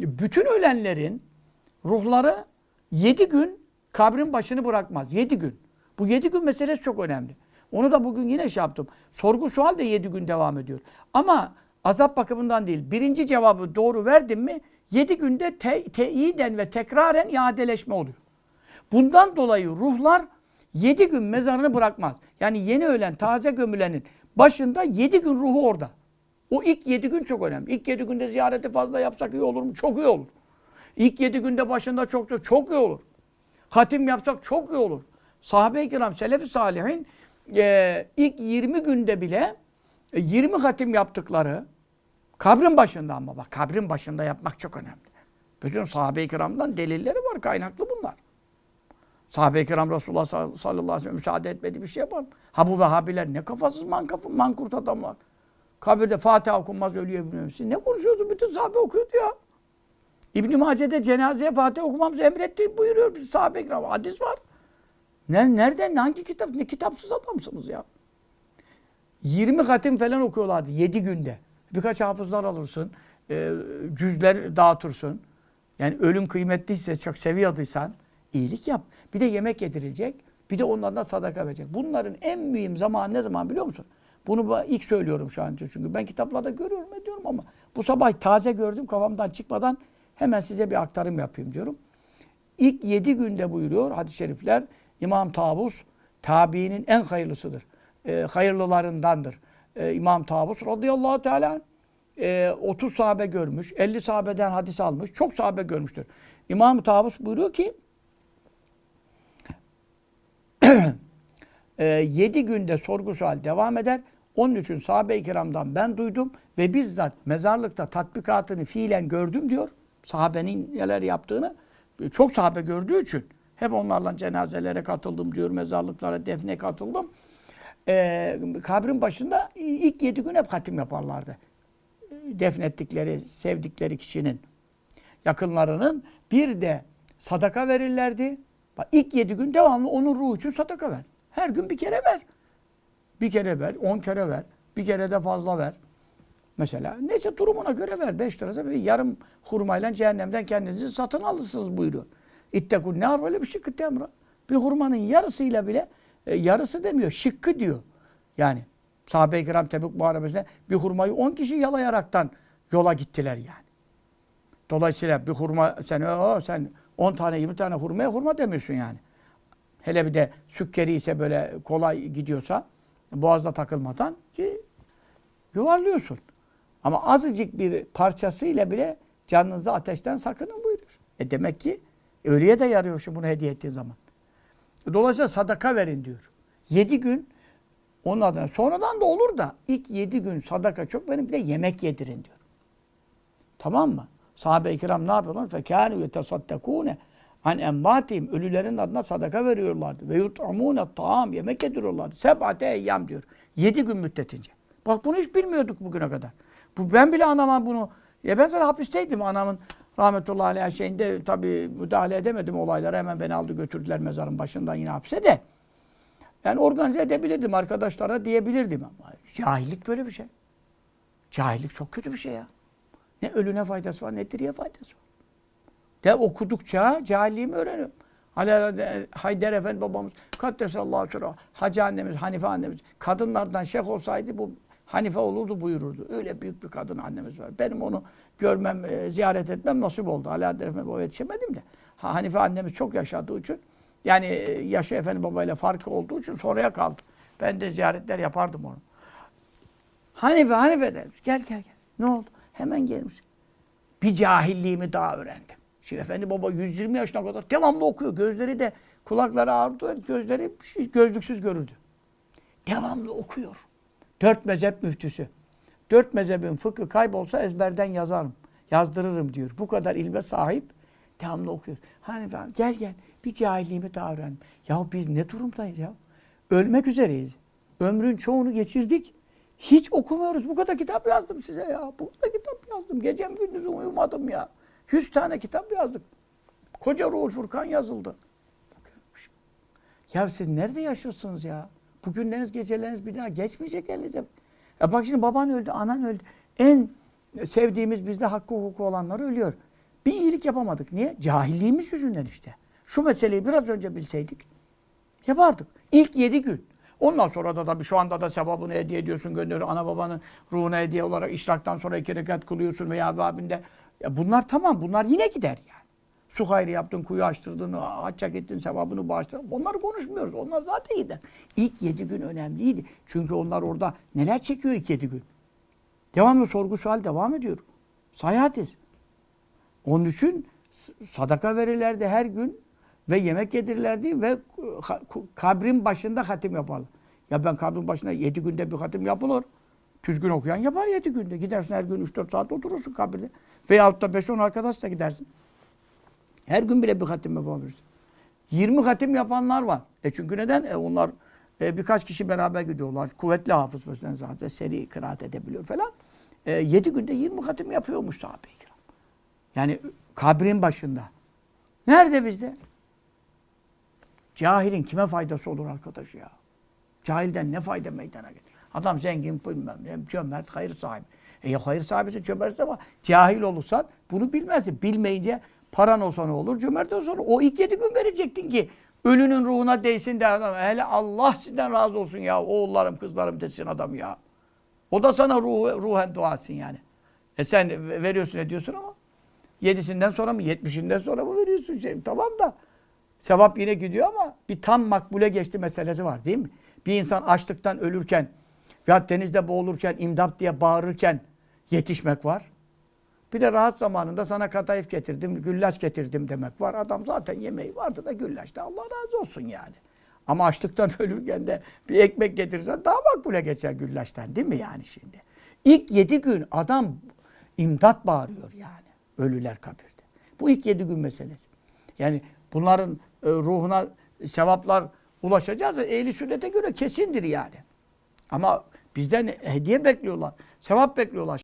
bütün ölenlerin ruhları yedi gün kabrin başını bırakmaz. Yedi gün. Bu yedi gün meselesi çok önemli. Onu da bugün yine şey yaptım. Sorgu sual de yedi gün devam ediyor. Ama azap bakımından değil. Birinci cevabı doğru verdim mi yedi günde te, teyiden ve tekraren iadeleşme oluyor. Bundan dolayı ruhlar yedi gün mezarını bırakmaz. Yani yeni ölen, taze gömülenin başında yedi gün ruhu orada. O ilk yedi gün çok önemli. İlk yedi günde ziyareti fazla yapsak iyi olur mu? Çok iyi olur. İlk yedi günde başında çok çok, çok iyi olur. Hatim yapsak çok iyi olur. Sahabe-i kiram, selef-i salihin e, ilk 20 günde bile e, 20 hatim yaptıkları kabrin başında ama bak kabrin başında yapmak çok önemli. Bütün sahabe-i kiramdan delilleri var, kaynaklı bunlar. Sahabe-i kiram Resulullah sallallahu aleyhi ve sellem müsaade etmedi bir şey yapalım. Ha bu Vehhabiler ne kafasız mankafı, mankurt adamlar. Kabirde Fatiha okunmaz ölüye bilmiyorum. Siz ne konuşuyorsunuz? Bütün sahabe okuyordu ya. İbn-i Mace'de cenazeye Fatiha okumamızı emretti buyuruyor. Bir sahabe kiram. Hadis var. Ne, nereden, hangi kitap, ne kitapsız adamsınız ya. 20 hatim falan okuyorlardı 7 günde. Birkaç hafızlar alırsın, e, cüzler dağıtırsın. Yani ölüm kıymetliyse, çok seviyorduysan iyilik yap. Bir de yemek yedirilecek, bir de onlardan sadaka verecek. Bunların en mühim zamanı ne zaman biliyor musun? Bunu ilk söylüyorum şu an çünkü ben kitaplarda görüyorum ediyorum ama bu sabah taze gördüm kafamdan çıkmadan hemen size bir aktarım yapayım diyorum. İlk yedi günde buyuruyor hadis-i şerifler İmam Tavus tabiinin en hayırlısıdır. E, hayırlılarındandır. E, İmam Tavus radıyallahu teala e, 30 sahabe görmüş, 50 sahabeden hadis almış, çok sahabe görmüştür. İmam Tavus buyuruyor ki e, 7 günde sorgu sual devam eder. Onun için sahabe-i kiramdan ben duydum ve bizzat mezarlıkta tatbikatını fiilen gördüm diyor. Sahabenin neler yaptığını çok sahabe gördüğü için hep onlarla cenazelere katıldım diyor, mezarlıklara, defne katıldım. Ee, kabrin başında ilk yedi gün hep hatim yaparlardı. Defnettikleri, sevdikleri kişinin, yakınlarının bir de sadaka verirlerdi. Bak ilk yedi gün devamlı onun ruhu için sadaka ver. Her gün bir kere ver. Bir kere ver, on kere ver. Bir kere de fazla ver. Mesela neyse durumuna göre ver. Beş lirası bir yarım hurmayla cehennemden kendinizi satın alırsınız buyuruyor. İttekun ne var böyle bir şıkkı temra. Bir hurmanın yarısıyla bile e, yarısı demiyor, şıkkı diyor. Yani sahabe-i kiram Tebük Muharebesi'ne bir hurmayı on kişi yalayaraktan yola gittiler yani. Dolayısıyla bir hurma sen o sen 10 tane 20 tane hurmaya hurma demiyorsun yani. Hele bir de sükkeri ise böyle kolay gidiyorsa boğazda takılmadan ki yuvarlıyorsun. Ama azıcık bir parçasıyla bile canınızı ateşten sakının buyurur. E demek ki ölüye de yarıyor şimdi bunu hediye ettiğin zaman. Dolayısıyla sadaka verin diyor. Yedi gün onun adına. Sonradan da olur da ilk yedi gün sadaka çok benim bir de yemek yedirin diyor. Tamam mı? Sahabe-i kiram ne yapıyorlar? Fekânü yetesaddekûne an emvâtihim. Ölülerin adına sadaka veriyorlardı. Ve yut'amûne ta'am. Yemek yediriyorlardı. Seb'ate eyyam diyor. Yedi gün müddetince. Bak bunu hiç bilmiyorduk bugüne kadar. Bu, ben bile anamam bunu. Ya ben zaten hapisteydim anamın rahmetullahi aleyh şeyinde tabii müdahale edemedim olaylara. Hemen beni aldı götürdüler mezarın başından yine hapse de. Yani organize edebilirdim arkadaşlara diyebilirdim ama cahillik böyle bir şey. Cahillik çok kötü bir şey ya. Ne ölüne faydası var ne diriye faydası var. De okudukça cahilliğimi öğreniyorum. Hala Haydar Efendi babamız, Kaddesallahu aleyhi Hacı annemiz, Hanife annemiz, kadınlardan şeyh olsaydı bu Hanife olurdu buyururdu. Öyle büyük bir kadın annemiz var. Benim onu görmem, e, ziyaret etmem nasip oldu. Haydar Efendi babaya yetişemedim de. Ha, Hanife annemiz çok yaşadığı için, yani e, yaşı Efendi babayla farkı olduğu için sonraya kaldı. Ben de ziyaretler yapardım onu. Hanife, Hanife der. Gel gel gel. Ne oldu? Hemen gelmiş. Bir cahilliğimi daha öğrendim. Şimdi Efendi Baba 120 yaşına kadar devamlı okuyor. Gözleri de kulakları ağrıdı. Gözleri gözlüksüz görürdü. Devamlı okuyor. Dört mezhep müftüsü. Dört mezhebin fıkı kaybolsa ezberden yazarım. Yazdırırım diyor. Bu kadar ilme sahip devamlı okuyor. Hani gel gel bir cahilliğimi daha öğrendim. Ya biz ne durumdayız ya? Ölmek üzereyiz. Ömrün çoğunu geçirdik. Hiç okumuyoruz. Bu kadar kitap yazdım size ya. Bu kadar kitap yazdım. Gecem gündüzüm uyumadım ya. Yüz tane kitap yazdık. Koca Ruhul Furkan yazıldı. Ya siz nerede yaşıyorsunuz ya? Bugünleriniz, geceleriniz bir daha geçmeyecek elinize. Ya bak şimdi baban öldü, anan öldü. En sevdiğimiz bizde hakkı hukuku olanlar ölüyor. Bir iyilik yapamadık. Niye? Cahilliğimiz yüzünden işte. Şu meseleyi biraz önce bilseydik yapardık. İlk yedi gün. Ondan sonra da tabii şu anda da sevabını hediye ediyorsun, gönderiyor. Ana babanın ruhuna hediye olarak işraktan sonra iki rekat kılıyorsun veya abinde. Ya bunlar tamam, bunlar yine gider yani. Su hayrı yaptın, kuyu açtırdın, hacca gittin, sevabını bağışladın. Onları konuşmuyoruz. Onlar zaten gider. İlk yedi gün önemliydi. Çünkü onlar orada neler çekiyor ilk yedi gün. Devamlı sorgu sual devam ediyor. Sayhatiz. Onun için sadaka verirlerdi her gün ve yemek yedirirlerdi ve kabrin başında hatim yaparlar. Ya ben kabrin başında yedi günde bir hatim yapılır. Tüzgün okuyan yapar yedi günde. Gidersin her gün 3-4 saat oturursun kabirde. Veyahut da 5-10 arkadaşla gidersin. Her gün bile bir hatim yapabilirsin. 20 hatim yapanlar var. E çünkü neden? E onlar e, birkaç kişi beraber gidiyorlar. Kuvvetli hafız mesela zaten seri kıraat edebiliyor falan. E, 7 günde 20 hatim yapıyormuş sahabe-i kiram. Yani kabrin başında. Nerede bizde? Cahilin kime faydası olur arkadaş ya? Cahilden ne fayda meydana gelir? Adam zengin, bilmem ne, cömert, hayır sahibi. E ya hayır sahibisi cömertse ama cahil olursan bunu bilmezsin. Bilmeyince paran olsa ne olur, cömert olsa ne olur? O ilk yedi gün verecektin ki ölünün ruhuna değsin de adam. Hele Allah sizden razı olsun ya. Oğullarım, kızlarım desin adam ya. O da sana ruh, ruhen dua etsin yani. E sen veriyorsun ediyorsun ama yedisinden sonra mı, yetmişinden sonra mı veriyorsun? Şey, tamam da sevap yine gidiyor ama bir tam makbule geçti meselesi var değil mi? Bir insan açlıktan ölürken veya denizde boğulurken, imdat diye bağırırken yetişmek var. Bir de rahat zamanında sana kadayıf getirdim, güllaç getirdim demek var. Adam zaten yemeği vardı da güllaç Allah razı olsun yani. Ama açlıktan ölürken de bir ekmek getirsen daha makbule geçer güllaçtan değil mi yani şimdi? İlk yedi gün adam imdat bağırıyor yani ölüler kabirde. Bu ilk yedi gün meselesi. Yani bunların ruhuna sevaplar ulaşacağız. Ehli sünnete göre kesindir yani. Ama bizden hediye bekliyorlar. Sevap bekliyorlar.